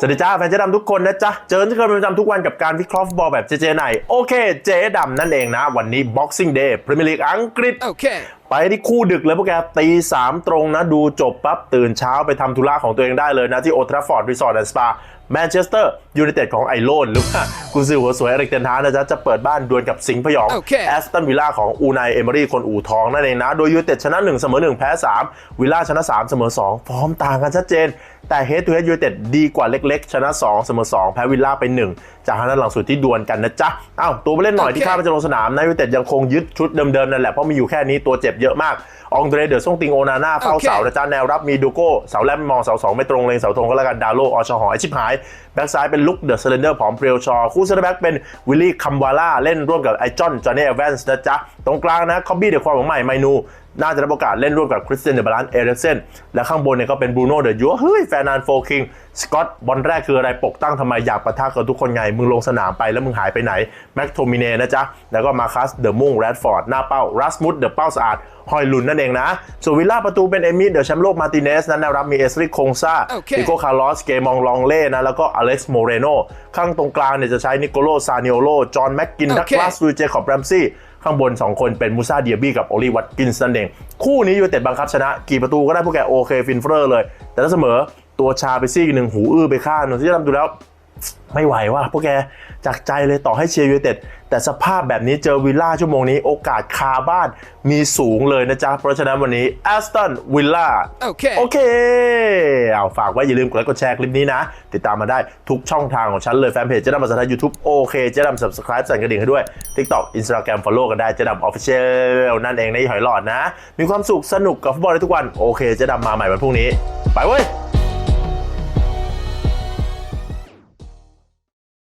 สวัสดีจ้าแฟนเจ๊ดำทุกคนนะจ๊ะ เจอที่เคยเป็นประจำทุกวันกับการวิเคราะห์ฟุตบอลแบบเจเจไหนโอเค เจ๊ดำนั่นเองนะ วันนี้ Boxing Day พรีเมียร์ลีกอังกฤษ Okay. ไปที่คู่ดึกเลยพวกแกตีสามตรงนะ ดูจบปั๊บ ตื่นเช้าไปทำธุระของตัวเองได้เลยนะ ที่โอทราฟอร์ดรีสอร์ทแอนด์สปาแมนเชสเตอร์ยูไนเต็ดของไอโลนหรือว่ากุนซือหัวสวยอเล็กเทนฮาร์กนะจ๊ะ จะเปิดบ้านดวลกับสิงห์พยองโอเคแอสตันวิลล่าของอูนายเอเมอรี่คนอู่ทองนั่นเองนะ โดยยูไนเต็ดชนะ1เสมอ1แพ้3วิลล่าชนะ3เสมอ2ฟอร์มต่างกันชัดเจน แต่เฮดทูเฮดยูไนเต็ดดีกว่าเล็กๆ ชนะ2เสมอ2แพ้วิลล่าไป 1 จากนั้นหลังสุดที่ดวลกันนะจ๊ะอ้าวตัวไปเล่นหน่อยที่โอเคคาดว่าจะลงสนามนะยูไนเต็ดยังคงยึดชุดเดิมๆนั่นแหละเพราะมีอยู่แค่นี้ตัวเจ็บเยอะมาก องเดรเดอร์ซ่งติงโอนาน่าเฝ้าโอเคเสานะจ๊ะแนวรับมีดูโก้เสาแรกไม่มองเสาสองไม่ตรงเลงเสาธงก็แล้วกันดาโลออชอหอไอชิบหายแบ็กซ้ายเป็นลุกเดอะเซเลนเดอร์ผอมเพรียวชอ คู่เซนเตอร์แบ็กเป็นวิลลี่คัมวาล่าเล่นร่วมกับไอจอนจอห์นนี่เอแวนส์นะจ๊ะตรงกลางนะคอบบี้เดอะควอของใหม่ไมนู น่าจะรับโอกาสเล่นร่วมกับคริสเตียนเดอะบาลานเอเรกเซนและข้างบนเนี่ยก็เป็นบรูโน่เดอะยัวเฮ้ยแฟร์นานโฟคิงสกอตบอลแรกคืออะไรปกตั้งทำไมอยากปะทะกับทุกคนไง มึงลงสนามไปแล้วมึงหายไปไหนแม็กโทมิเนนะจ๊ะ แล้วก็มาคัสเดอะมุงแรดฟอร์ดหน้าเป้ารัสมุดเดอะเป้าสะอาดฮอยลุนนั่นเองนะ ส่วนวิลล่าประตูเป็นเอมิเดอะแชมป์โลกมาติเนสนั้นแนวรับมีเอสริโคงซาโอเคดิโกคาร์ลอสเกมองลองเล่นะ แล้วก็อเล็กซ์โมเรโนข้างตรงกลางเนี่ยจะใช้นิโคโลซานิโอโลจอห์นแม็กกินดักลาสดูเจคอบแรมซี่ ข้างบน 2 คนเป็นมูซาเดียบี้กับโอลีวัตกินสันเองคู่นี้ยูเต็ดบังคับชนะกี่ประตูก็ได้พวกแกโอเคฟินเฟอร์เลย แต่ถ้าเสมอตัวชาไปซี่หนึ่งหูอื้อไปข้างนนที่ทำดูแล้ว ไม่ไหวว่ะพวกแกจากใจเลยต่อให้เชียร์ยูไนเต็ดแต่สภาพแบบนี้เจอวิลล่าชั่วโมงนี้โอกาสคาบ้านมีสูงเลยนะจ๊ะ เพราะฉะนั้นวันนี้แอสตันวิลล่าโอเคโอเคเอาฝากไว้อย่าลืมกดไลค์กดแชร์คลิปนี้นะ ติดตามมาได้ทุกช่องทางของฉันเลยแฟนเพจเจ๊ดำภาษาไทย YouTube โอเคเจ๊ดำ subscribe สั่นกระดิ่งให้ด้วย TikTok Instagram follow กันได้เจ๊ดำ official นั่นเองในหอยหลอดนะ มีความสุขสนุกกับฟุตบอลได้ทุกวันโอเคเจ๊ดำมาใหม่วันพรุ่งนี้ ไปเว้ย